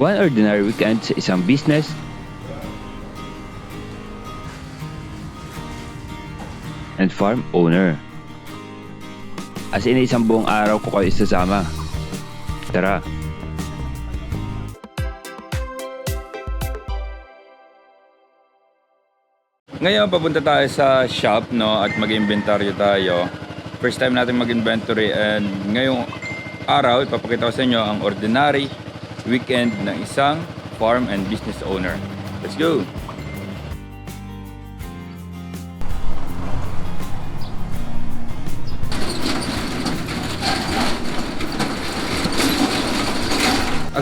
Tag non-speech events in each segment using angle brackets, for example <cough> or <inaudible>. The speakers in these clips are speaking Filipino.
One ordinary weekend sa isang business and farm owner. As in, isang buong araw ko kayo isasama. Tara. Ngayon, papunta tayo sa shop, no, at mag-inventaryo tayo. First time natin mag-inventory and ngayong araw, ipapakita ko sa inyo ang ordinary weekend ng isang farm and business owner. Let's go!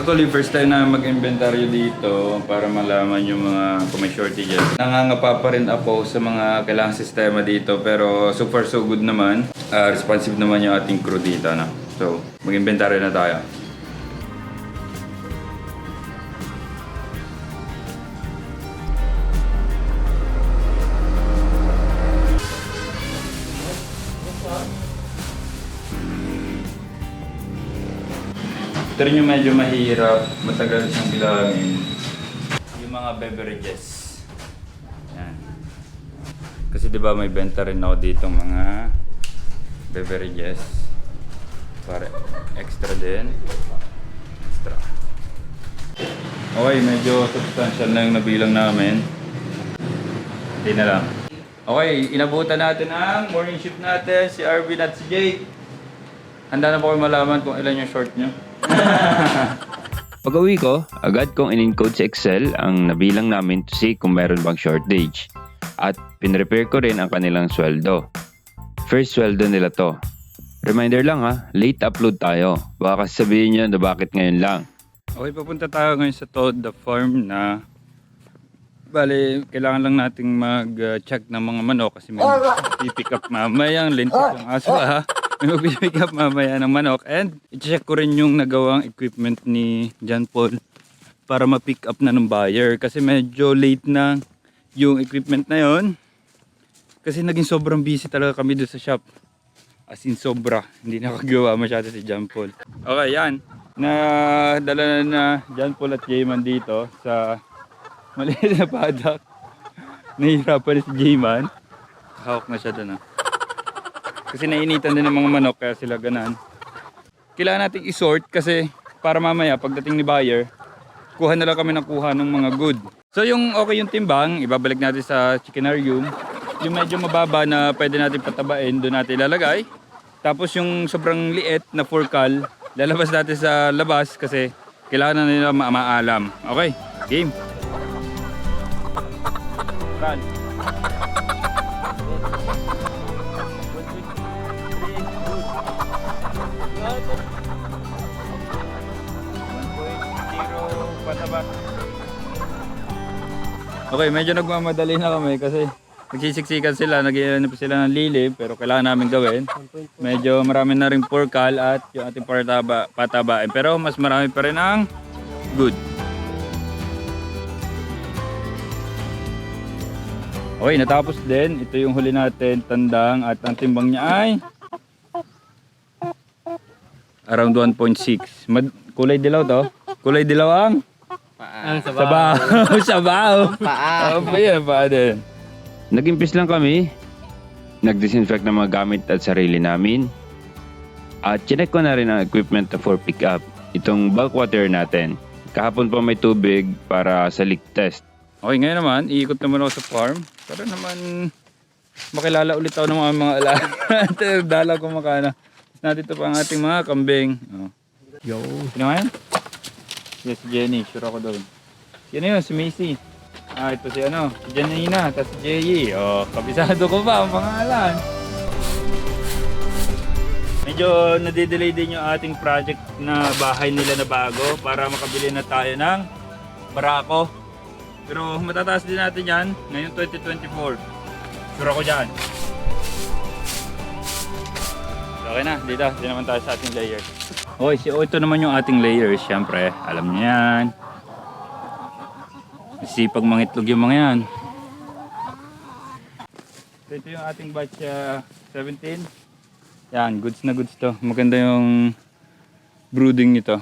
Actually, first time na mag-inventaryo dito para malaman yung mga kung may shortages. Nangangapa pa rin ako sa mga kailangang sistema dito pero so far so good naman. Ah, responsive naman yung ating crew dito. No? So, mag-inventaryo na tayo. Rin yung medyo mahirap, matagal siyang bilangin. Yung mga beverages. Yan. Kasi di ba may benta rin ako dito mga beverages. Para extra din. Extra. Okay, medyo substantial na yung nabilang namin. Hindi na lang. Okay, inabutan natin ang morning shift natin, si Arvin at si Jake. Handa na po kayo malaman kung ilan yung short nyo. <laughs> Pag uwi ko, agad kong in-encode sa Excel ang nabilang namin to see kung meron bang shortage. At pinrepare ko rin ang kanilang sweldo. First sweldo nila to. Reminder lang ha, late upload tayo. Baka kasi sabihin nyo na bakit ngayon lang. Okay, papunta tayo ngayon sa Toad the Farm na Bale, kailangan lang nating mag-check ng mga manok kasi may pipick up mamaya ang lintik ng aso ha. May mag-pick up mamaya ng manok and i-check ko rin yung nagawang equipment ni John Paul para ma-pick up na ng buyer kasi medyo late na yung equipment na yon kasi naging sobrang busy talaga kami doon sa shop. As in sobra. Hindi nakagawa masyado si John Paul. Okay, yan. Na dala na na John Paul at Jayman dito sa <laughs> maliit na paddock. Nahihirapan si Jayman. Hawak na siya doon ah. Kasi nainitan din ng mga manok kaya sila ganan. Kailangan nating isort kasi para mamaya pagdating ni buyer, kuha na lang kami ng kuha ng mga good. So yung okay yung timbang, ibabalik natin sa chickenarium. Yung medyo mababa na pwede natin patabain, doon natin ilalagay. Tapos yung sobrang liit na furcal, lalabas natin sa labas kasi kailangan na nila ma- maalam. Okay, game. Run. Okay, medyo nagmamadali na kami kasi nagsisiksikan sila, nag-iano pa sila ng lilim pero kailangan namin gawin. Medyo marami na rin porkal at yung ating pataba, patabain pero mas marami pa rin ang good. Okay, natapos din. Ito yung huli natin, tandang at ang timbang niya ay around 1.6. Mad- kulay dilaw to. Kulay dilaw ang Ang sabaw. sabaw. <laughs> Paa. Oh, pa yan, pa din. Nag-impis lang kami. Nag-disinfect ng mga gamit at sarili namin. At chinek ko na rin ang equipment for pick-up. Itong bulk water natin. Kahapon pa may tubig para sa leak test. Okay, ngayon naman, iikot naman ako sa farm para naman makilala ulit ako ng mga mga alaga. <laughs> Dala ko makana. Nandito pa ang ating mga kambing. Oh. Yo. Sino yan? Yes, si Jenny. Sure ako doon. Sino yun? Si Macy. Ah, ito si ano? Si Janina. Tapos si Jay. Oh, kabisado ko pa ang pangalan. Medyo nadidelay din yung ating project na bahay nila na bago para makabili na tayo ng barako. Pero matataas din natin yan ngayong 2024. Sure ako dyan. Okay na, dito. Dito naman tayo sa ating layers. Okay, so ito naman yung ating layers. Siyempre, alam niyo yan. Sipag mangitlog yung mga yan. So, ito yung ating batch ah, 17. Yan, goods na goods to. Maganda yung brooding nito.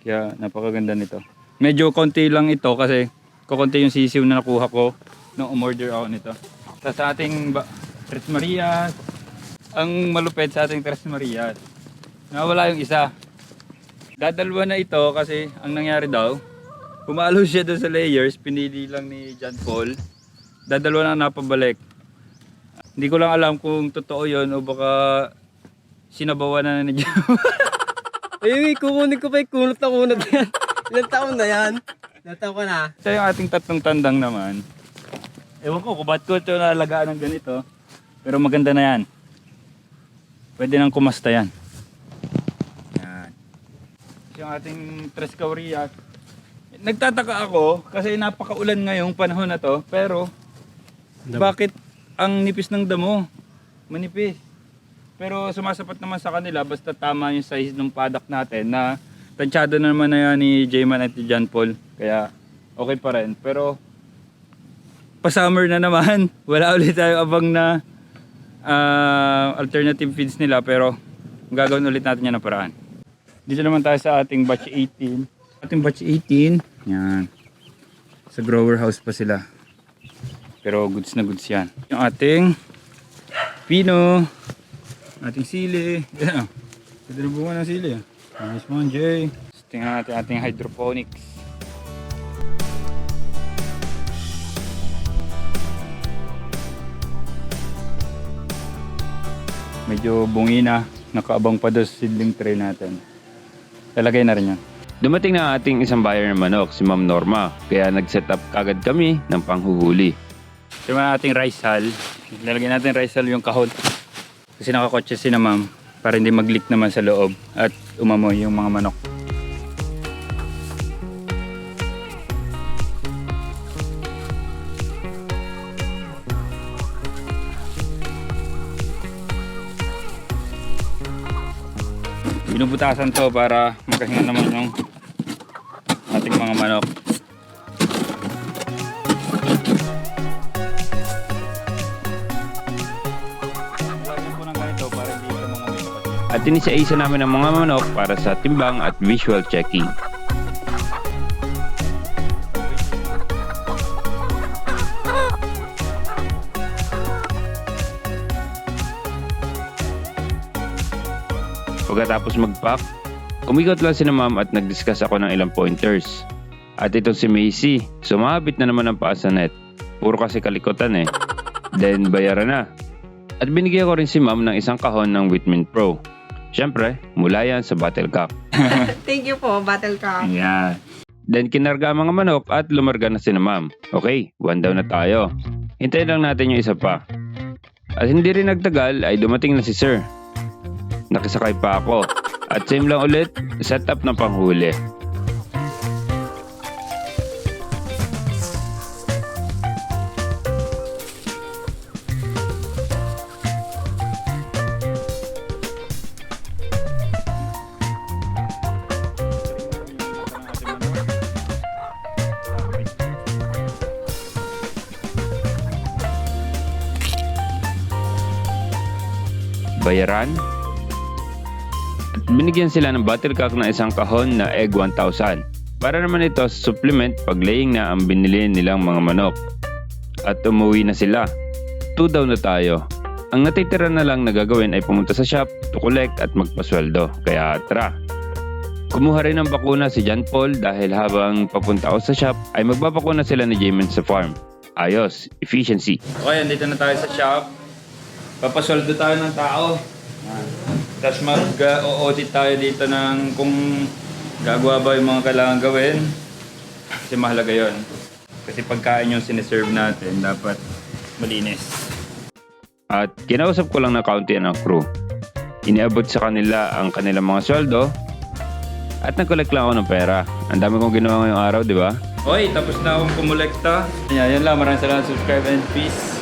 Kaya napakaganda nito. Medyo konti lang ito kasi kukunti yung sisiw na nakuha ko nung umorder ako nito. Tapos sa ating Tres Marias, ang malupit sa ating Tres Marias, nawala yung isa. Dadalwa na ito kasi ang nangyari daw, pumalo siya doon sa layers, pinili lang ni John Paul. Dadalwa na napabalik. Hindi ko lang alam kung totoo yon o baka sinabawan na ni John. Ay, <laughs> kukunin ko pa yung kunot na kunot yan. Ilang taon na yan? Ilang taon ka na? Sa yung ating tatlong tandang naman, ewan ko kung ba't ko ito nalagaan ng ganito. Pero maganda na yan. Pwede nang kumasta yan. Yan. Yung ating tres kauriyak. Nagtataka ako kasi napakaulan ngayong panahon na to. Pero bakit ang nipis ng damo? Manipis. Pero sumasapat naman sa kanila basta tama yung size ng paddock natin na tansyado na naman na yan ni Jayman at ni John Paul. Kaya okay pa rin. Pero pa summer na naman, <laughs> wala ulit tayo abang na ah, alternative feeds nila pero gagawin ulit natin yan ng paraan. Dito naman tayo sa ating batch 18. Ating batch 18, yan. Sa grower house pa sila. Pero goods na goods yan. Yung ating pino, ating sili. Yan. Pwede na bunga ng sili ah. Nice one, Jay. Tingnan natin ating hydroponics. Medyo bungi na. Nakaabang pa doon sa seedling tray natin. Talagay na rin yan. Dumating na ating isang buyer ng manok, si Ma'am Norma, kaya nag-set up kagad kami ng panghuhuli. Ito naman ating rice hull. Lalagyan natin rice hull yung kahon. Kasi nakakotse si na ma'am para hindi mag-leak naman sa loob at umamoy yung mga manok. Binubutasan to para makahinga naman yung ating mga manok. At inisa-isa namin ang mga manok para sa timbang at visual checking. Pagkatapos mag-pack, umikot lang si na ma'am at nag-discuss ako ng ilang pointers. At itong si Macy, sumabit na naman ang paa sa net. Puro kasi kalikutan eh. Then bayaran na. At binigyan ko rin si ma'am ng isang kahon ng Whitman Pro. Siyempre, mula yan sa Battlecock. <laughs> Thank you po, Battlecock. Ayan. Then kinarga ang mga manok at lumarga na si na ma'am. Okay, one down na tayo. Hintayin lang natin yung isa pa. At hindi rin nagtagal ay dumating na si sir. Nakisakay pa ako. At same lang ulit, set up ng panghuli. Bayaran. Binigyan sila ng Battlecock na isang kahon na egg 1,000. Para naman ito sa supplement pag laying na ang binili nilang mga manok. At umuwi na sila. 2 daw na tayo. Ang natitira na lang na gagawin ay pumunta sa shop to collect at magpasweldo. Kaya tara. Kumuha rin ng bakuna si John Paul dahil habang papunta ako sa shop ay magbabakuna sila ni Jamin sa farm. Ayos, efficiency. Okay, andito na tayo sa shop. Papasweldo tayo ng tao. Tapos mag-audit tayo dito ng kung gagawa ba yung mga kailangan gawin. Kasi mahalaga yon. Kasi pagkain yung siniserve natin, dapat malinis. At kinausap ko lang na kaunti ang crew. Iniabot sa kanila ang kanilang mga sweldo at nag-collect lang ako ng pera. Ang dami kong ginawa ngayong araw, di ba? Okay, tapos na akong kumulekta. Yan, yan lang. Maraming salamat. Subscribe and peace.